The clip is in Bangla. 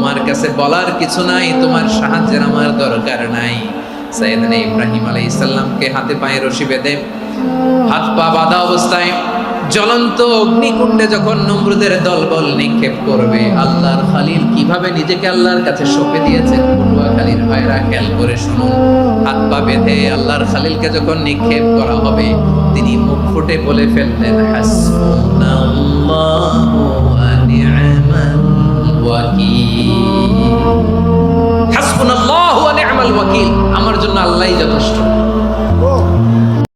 তোমার কাছে বলার কিছু নাই, তোমার সাহায্যের আমার দরকার নাই। সাইয়েদনা ইব্রাহিম আলাইহিস সালামকে হাতে পায়ে রশি বেঁধে হাত পা বাঁধা অবস্থায় জ্বলন্ত অগ্নিকুণ্ডে যখন নমরুদের দলবল নিক্ষেপ করবে, আল্লাহর খালিল কীভাবে নিজেকে আল্লাহর কাছে সঁপে দিয়েছেন পটুয়াখালীর ভাইরা খেয়াল করে শুনুন। হাত পা বেঁধে আল্লাহর খালিলকে যখন নিক্ষেপ করা হবে, তিনি মুখ ফুটে বলে ফেললেন, হাসবুনাল্লাহু। হাসবুনাল্লাহু ওয়া নি'মাল ওয়াকিল। আমার জন্য আল্লাহই যথেষ্ট।